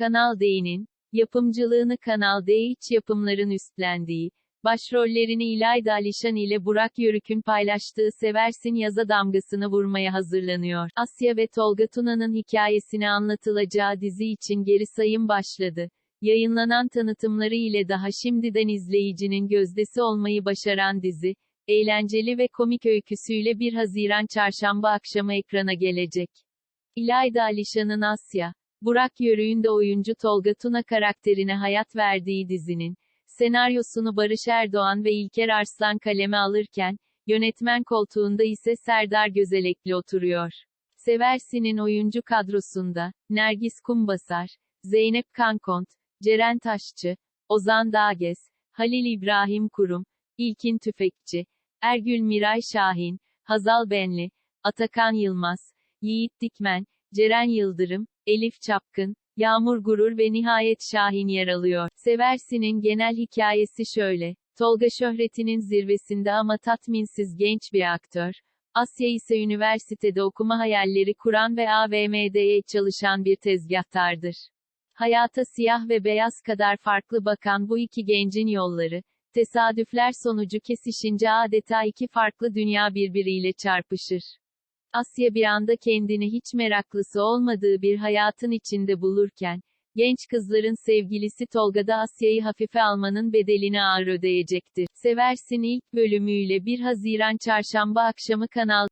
Kanal D'nin, yapımcılığını Kanal D iç yapımların üstlendiği, başrollerini İlayda Alişan ile Burak Yörük'ün paylaştığı Seversin yaza damgasını vurmaya hazırlanıyor. Asya ve Tolga Tuna'nın hikayesini anlatılacağı dizi için geri sayım başladı. Yayınlanan tanıtımları ile daha şimdiden izleyicinin gözdesi olmayı başaran dizi, eğlenceli ve komik öyküsüyle 1 Haziran çarşamba akşamı ekrana gelecek. İlayda Alişan'ın Asya, Burak Yörük'ün de oyuncu Tolga Tuna karakterine hayat verdiği dizinin, senaryosunu Barış Erdoğan ve İlker Arslan kaleme alırken, yönetmen koltuğunda ise Serdar Gözelekli oturuyor. Seversin'in oyuncu kadrosunda, Nergis Kumbasar, Zeynep Kankont, Ceren Taşçı, Ozan Dağges, Halil İbrahim Kurum, İlkin Tüfekçi, Ergül Miray Şahin, Hazal Benli, Atakan Yılmaz, Yiğit Dikmen, Ceren Yıldırım, Elif Çapkın, Yağmur Gurur ve Nihayet Şahin yer alıyor. Seversin'in genel hikayesi şöyle. Tolga şöhretinin zirvesinde ama tatminsiz genç bir aktör. Asya ise üniversitede okuma hayalleri kuran ve AVM'de çalışan bir tezgahtardır. Hayata siyah ve beyaz kadar farklı bakan bu iki gencin yolları, tesadüfler sonucu kesişince adeta iki farklı dünya birbiriyle çarpışır. Asya bir anda kendini hiç meraklısı olmadığı bir hayatın içinde bulurken, genç kızların sevgilisi Tolga da Asya'yı hafife almanın bedelini ağır ödeyecektir. Seversin ilk bölümüyle 1 Haziran çarşamba akşamı Kanal